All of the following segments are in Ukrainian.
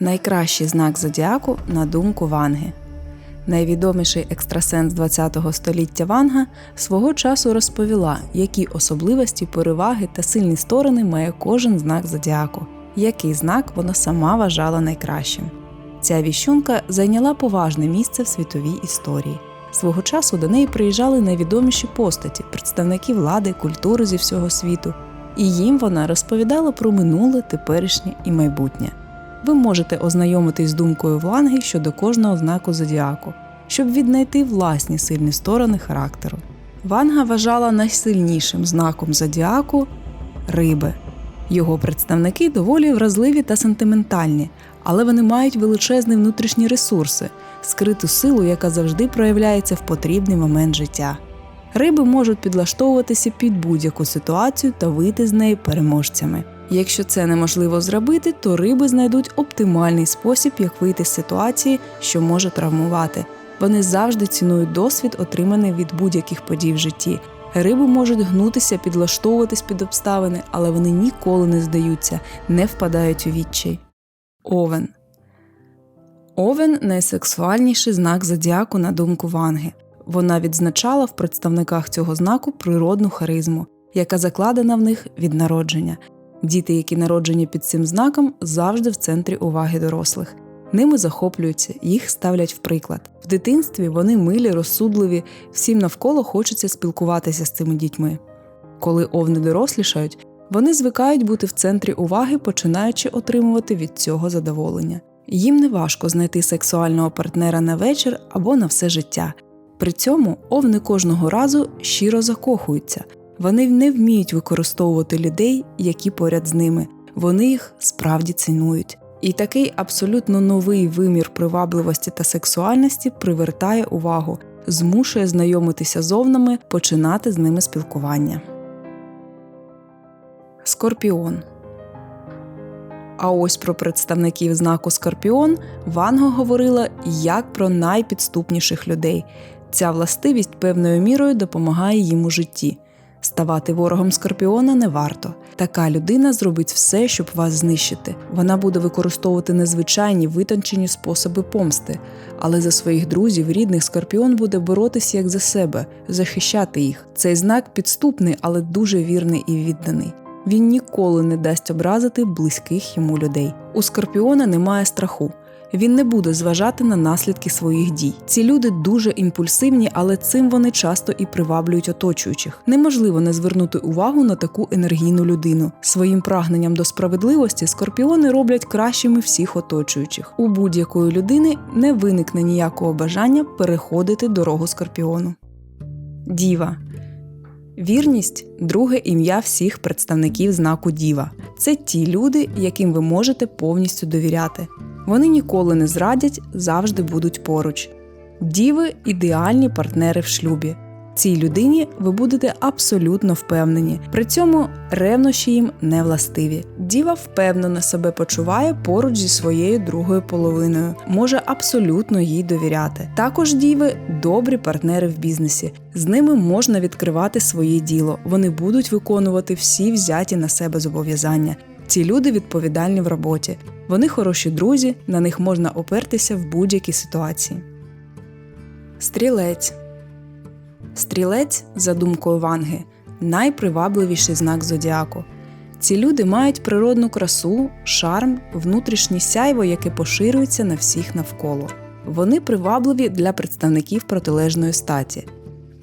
Найкращий знак зодіаку на думку Ванги. Найвідоміший екстрасенс ХХ століття Ванга свого часу розповіла, які особливості, переваги та сильні сторони має кожен знак зодіаку, який знак вона сама вважала найкращим. Ця віщунка зайняла поважне місце в світовій історії. Свого часу до неї приїжджали найвідоміші постаті, представники влади, культури зі всього світу, і їм вона розповідала про минуле, теперішнє і майбутнє. Ви можете ознайомитись з думкою Вланги щодо кожного знаку зодіаку, щоб віднайти власні сильні сторони характеру. Ванга вважала найсильнішим знаком зодіаку риби. Його представники доволі вразливі та сентиментальні, але вони мають величезні внутрішні ресурси, скриту силу, яка завжди проявляється в потрібний момент життя. Риби можуть підлаштовуватися під будь-яку ситуацію та вийти з неї переможцями. Якщо це неможливо зробити, то риби знайдуть оптимальний спосіб, як вийти з ситуації, що може травмувати. Вони завжди цінують досвід, отриманий від будь-яких подій в житті. Риби можуть гнутися, підлаштовуватись під обставини, але вони ніколи не здаються, не впадають у відчай. Овен Овен найсексуальніший знак зодіаку на думку Ванги. Вона відзначала в представниках цього знаку природну харизму, яка закладена в них від народження. Діти, які народжені під цим знаком, завжди в центрі уваги дорослих. Ними захоплюються, їх ставлять в приклад. В дитинстві вони милі, розсудливі, всім навколо хочеться спілкуватися з цими дітьми. Коли овни дорослішають, вони звикають бути в центрі уваги, починаючи отримувати від цього задоволення. Їм не важко знайти сексуального партнера на вечір або на все життя. При цьому овни кожного разу щиро закохуються, вони не вміють використовувати людей, які поряд з ними, вони їх справді цінують. І такий абсолютно новий вимір привабливості та сексуальності привертає увагу, змушує знайомитися з овнами, починати з ними спілкування. Скорпіон а ось про представників знаку Скорпіон Ванго говорила як про найпідступніших людей. Ця властивість певною мірою допомагає їм у житті. Ставати ворогом скорпіона не варто. Така людина зробить все, щоб вас знищити. Вона буде використовувати незвичайні витончені способи помсти, але за своїх друзів, рідних скорпіон буде боротися як за себе, захищати їх. Цей знак підступний, але дуже вірний і відданий. Він ніколи не дасть образити близьких йому людей. У скорпіона немає страху. Він не буде зважати на наслідки своїх дій. Ці люди дуже імпульсивні, але цим вони часто і приваблюють оточуючих. Неможливо не звернути увагу на таку енергійну людину. Своїм прагненням до справедливості скорпіони роблять кращими всіх оточуючих. У будь-якої людини не виникне ніякого бажання переходити дорогу скорпіону. Діва Вірність друге ім'я всіх представників знаку Діва. Це ті люди, яким ви можете повністю довіряти. Вони ніколи не зрадять, завжди будуть поруч. Діви ідеальні партнери в шлюбі. Цій людині ви будете абсолютно впевнені, при цьому ревнощі їм не властиві. Діва впевнено себе почуває поруч зі своєю другою половиною, може абсолютно їй довіряти. Також діви добрі партнери в бізнесі. З ними можна відкривати своє діло. Вони будуть виконувати всі взяті на себе зобов'язання. Ці люди відповідальні в роботі. Вони хороші друзі, на них можна опертися в будь-якій ситуації. Стрілець Стрілець, за думкою Ванги, найпривабливіший знак зодіаку. Ці люди мають природну красу, шарм, внутрішнє сяйво, яке поширюється на всіх навколо. Вони привабливі для представників протилежної статі.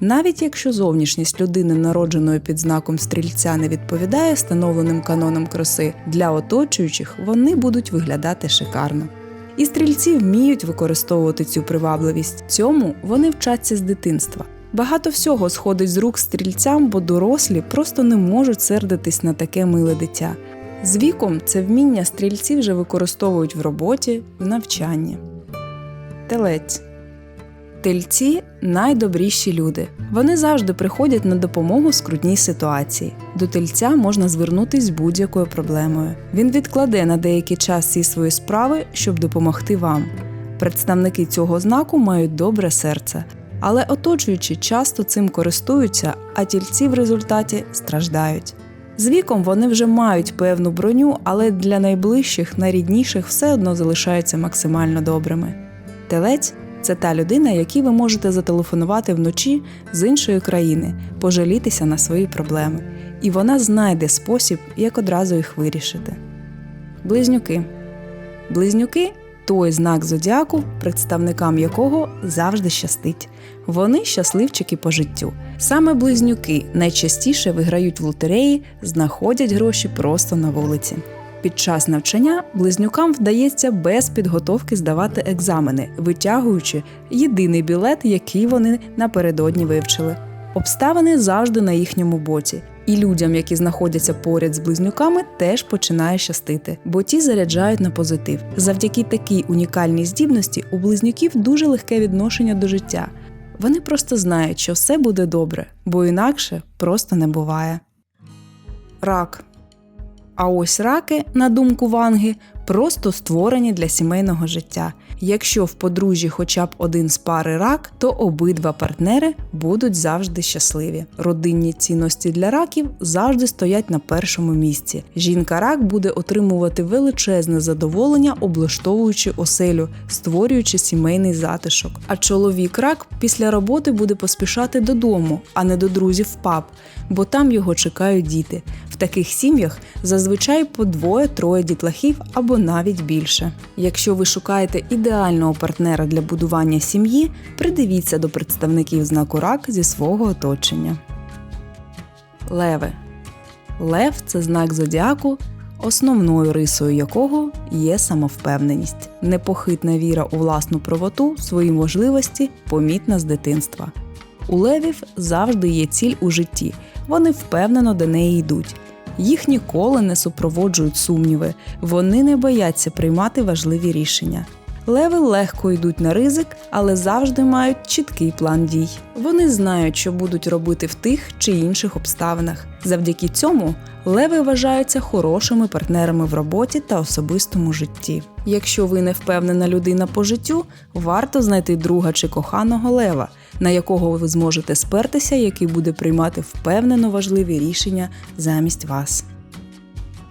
Навіть якщо зовнішність людини, народженої під знаком стрільця, не відповідає встановленим канонам краси, для оточуючих вони будуть виглядати шикарно. І стрільці вміють використовувати цю привабливість. Цьому вони вчаться з дитинства. Багато всього сходить з рук стрільцям, бо дорослі просто не можуть сердитись на таке миле дитя. З віком це вміння стрільці вже використовують в роботі, в навчанні. Телець Тельці найдобріші люди. Вони завжди приходять на допомогу в скрутній ситуації. До тельця можна звернутися з будь-якою проблемою. Він відкладе на деякий час всі свої справи, щоб допомогти вам. Представники цього знаку мають добре серце, але оточуючи часто цим користуються, а тільці в результаті страждають. З віком вони вже мають певну броню, але для найближчих, найрідніших все одно залишаються максимально добрими. Телець це та людина, якій ви можете зателефонувати вночі з іншої країни, пожалітися на свої проблеми, і вона знайде спосіб, як одразу їх вирішити. Близнюки. Близнюки той знак зодіаку, представникам якого завжди щастить. Вони щасливчики по життю. Саме близнюки найчастіше виграють в лотереї, знаходять гроші просто на вулиці. Під час навчання близнюкам вдається без підготовки здавати екзамени, витягуючи єдиний білет, який вони напередодні вивчили. Обставини завжди на їхньому боці, і людям, які знаходяться поряд з близнюками, теж починає щастити, бо ті заряджають на позитив. Завдяки такій унікальній здібності у близнюків дуже легке відношення до життя. Вони просто знають, що все буде добре, бо інакше просто не буває. Рак. А ось раки, на думку Ванги, просто створені для сімейного життя. Якщо в подружжі хоча б один з пари рак, то обидва партнери будуть завжди щасливі. Родинні цінності для раків завжди стоять на першому місці. Жінка рак буде отримувати величезне задоволення, облаштовуючи оселю, створюючи сімейний затишок. А чоловік рак після роботи буде поспішати додому, а не до друзів в паб, бо там його чекають діти. В таких сім'ях зазвичай по двоє-троє дітлахів або навіть більше. Якщо ви шукаєте ідеального партнера для будування сім'ї, придивіться до представників знаку рак зі свого оточення. Леви. Лев це знак зодіаку, основною рисою якого є самовпевненість, непохитна віра у власну правоту, свої можливості, помітна з дитинства. У левів завжди є ціль у житті, вони впевнено до неї йдуть. Їх ніколи не супроводжують сумніви, вони не бояться приймати важливі рішення. Леви легко йдуть на ризик, але завжди мають чіткий план дій. Вони знають, що будуть робити в тих чи інших обставинах. Завдяки цьому леви вважаються хорошими партнерами в роботі та особистому житті. Якщо ви не впевнена людина по життю, варто знайти друга чи коханого лева, на якого ви зможете спертися, який буде приймати впевнено важливі рішення замість вас.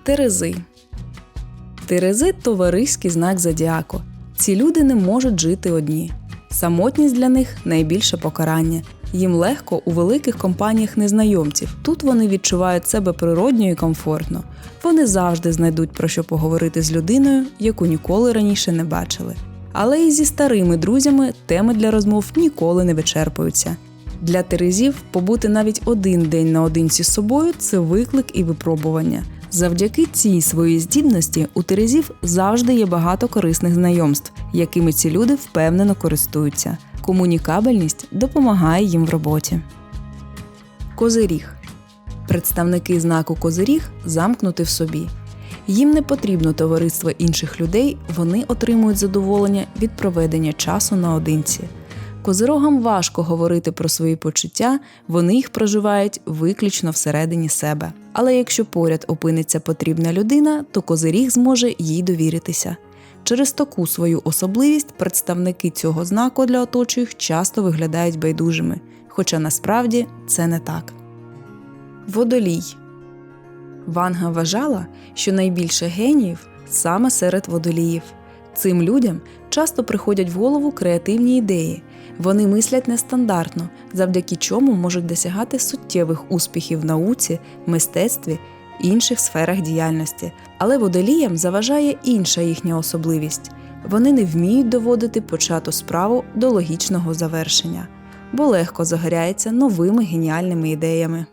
Терези Терези товариський знак зодіаку. Ці люди не можуть жити одні. Самотність для них найбільше покарання. Їм легко у великих компаніях незнайомців. Тут вони відчувають себе природньо і комфортно. Вони завжди знайдуть про що поговорити з людиною, яку ніколи раніше не бачили. Але і зі старими друзями теми для розмов ніколи не вичерпуються. Для терезів побути навіть один день наодинці з собою це виклик і випробування. Завдяки цій своїй здібності у терезів завжди є багато корисних знайомств, якими ці люди впевнено користуються. Комунікабельність допомагає їм в роботі. Козиріг представники знаку Козиріг замкнути в собі. Їм не потрібно товариство інших людей, вони отримують задоволення від проведення часу наодинці. Козирогам важко говорити про свої почуття, вони їх проживають виключно всередині себе. Але якщо поряд опиниться потрібна людина, то козиріг зможе їй довіритися. Через таку свою особливість представники цього знаку для оточуючих часто виглядають байдужими, хоча насправді це не так. Водолій Ванга вважала, що найбільше геніїв саме серед водоліїв. Цим людям часто приходять в голову креативні ідеї. Вони мислять нестандартно, завдяки чому можуть досягати суттєвих успіхів в науці, мистецтві інших сферах діяльності. Але водоліям заважає інша їхня особливість. Вони не вміють доводити почату справу до логічного завершення, бо легко загоряється новими геніальними ідеями.